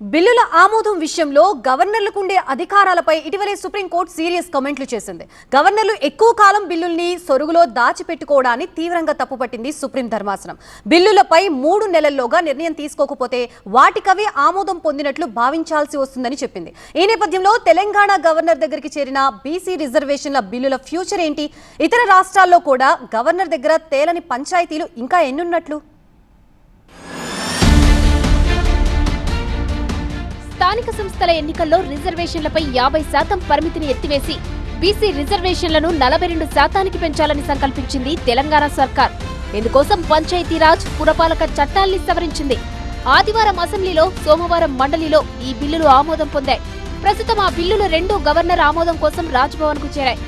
బిల్లుల ఆమోదం విషయంలో గవర్నర్లకు ఉండే అధికారాలపై ఇటీవలే సుప్రీంకోర్టు సీరియస్ కామెంట్లు చేసింది. గవర్నర్లు ఎక్కువ కాలం బిల్లుల్ని సొరుగులో దాచిపెట్టుకోవడాన్ని తీవ్రంగా తప్పుపట్టింది సుప్రీం ధర్మాసనం. బిల్లులపై మూడు నెలల్లోగా నిర్ణయం తీసుకోకపోతే వాటికవే ఆమోదం పొందినట్లు భావించాల్సి వస్తుందని చెప్పింది. ఈ నేపథ్యంలో తెలంగాణ గవర్నర్ దగ్గరికి చేరిన బీసీ రిజర్వేషన్ల బిల్లుల ఫ్యూచర్ ఏంటి? ఇతర రాష్ట్రాల్లో కూడా గవర్నర్ దగ్గర తేలని పంచాయతీలు ఇంకా ఎన్నున్నట్లు? స్థానిక సంస్థల ఎన్నికల్లో రిజర్వేషన్లపై యాభై శాతం పరిమితిని ఎత్తివేసి బీసీ రిజర్వేషన్లను నలభై రెండు శాతానికి పెంచాలని సంకల్పించింది తెలంగాణ సర్కార్. ఇందుకోసం పంచాయతీరాజ్ పురపాలక చట్టాల్ని సవరించింది. ఆదివారం అసెంబ్లీలో సోమవారం మండలిలో ఈ బిల్లులు ఆమోదం పొందాయి. ప్రస్తుతం ఆ బిల్లులు రెండు గవర్నర్ ఆమోదం కోసం రాజ్భవన్కు చేరాయి.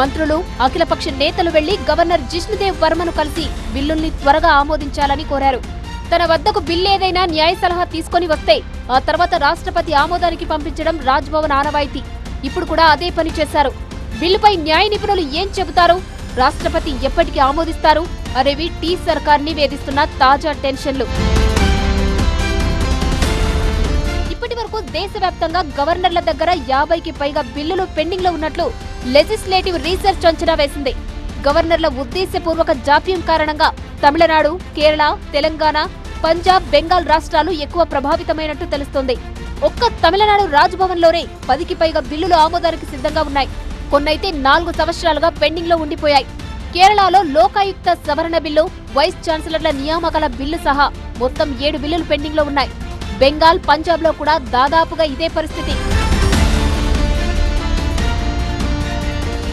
మంత్రులు అఖిలపక్ష నేతలు వెళ్ళి గవర్నర్ జిష్ణుదేవ్ వర్మను కలిసి బిల్లుల్ని త్వరగా ఆమోదించాలని కోరారు. తన వద్దకు బిల్ ఏదైనా న్యాయ సలహా తీసుకొని వస్తే ఆ తర్వాత రాష్ట్రపతి ఆమోదానికి పంపించడం రాజ్భవన్ ఆనవాయితీ. ఇప్పుడు కూడా అదే పని చేశారు. బిల్లుపై న్యాయ నిపుణులు ఏం చెబుతారు? రాష్ట్రపతి ఎప్పటికి ఆమోదిస్తారు? అనేవి టీ సర్కార్ని వేధిస్తున్న తాజా టెన్షన్లు. ఇప్పటి వరకు దేశవ్యాప్తంగా గవర్నర్ల దగ్గర యాభైకి పైగా బిల్లులు పెండింగ్లో ఉన్నట్లు లెజిస్లేటివ్ రీసెర్చ్ అంచనా వేసింది. గవర్నర్ల ఉద్దేశపూర్వక జాప్యం కారణంగా తమిళనాడు కేరళ తెలంగాణ పంజాబ్ బెంగాల్ రాష్ట్రాలు ఎక్కువ ప్రభావితమైనట్టు తెలుస్తోంది. ఒక్క తమిళనాడు రాజ్భవన్లోనే పదికి పైగా బిల్లులు ఆమోదానికి సిద్ధంగా ఉన్నాయి. కొన్నైతే నాలుగు సంవత్సరాలుగా పెండింగ్లో ఉండిపోయాయి. కేరళలో లోకాయుక్త సవరణ బిల్లు వైస్ ఛాన్సలర్ల నియామకాల బిల్లు సహా మొత్తం ఏడు బిల్లులు పెండింగ్లో ఉన్నాయి. బెంగాల్ పంజాబ్లో కూడా దాదాపుగా ఇదే పరిస్థితి.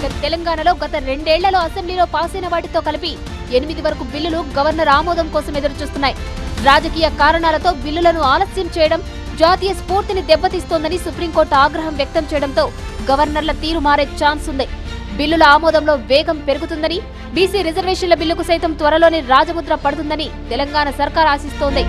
ఇక తెలంగాణలో గత రెండేళ్ళలో అసెంబ్లీలో పాస్ అయిన వాటితో కలిపి ఎనిమిది వరకు బిల్లులు గవర్నర్ ఆమోదం కోసం ఎదురుచూస్తున్నాయి. రాజకీయ కారణాలతో బిల్లులను ఆలస్యం చేయడం జాతీయ స్ఫూర్తిని దెబ్బతీస్తోందని సుప్రీంకోర్టు ఆగ్రహం వ్యక్తం చేయడంతో గవర్నర్ల తీరు మారే ఛాన్స్ ఉంది. బిల్లుల ఆమోదంలో వేగం పెరుగుతుందని బీసీ రిజర్వేషన్ల బిల్లుకు సైతం త్వరలోనే రాజముద్ర పడుతుందని తెలంగాణ సర్కార్ ఆశిస్తోంది.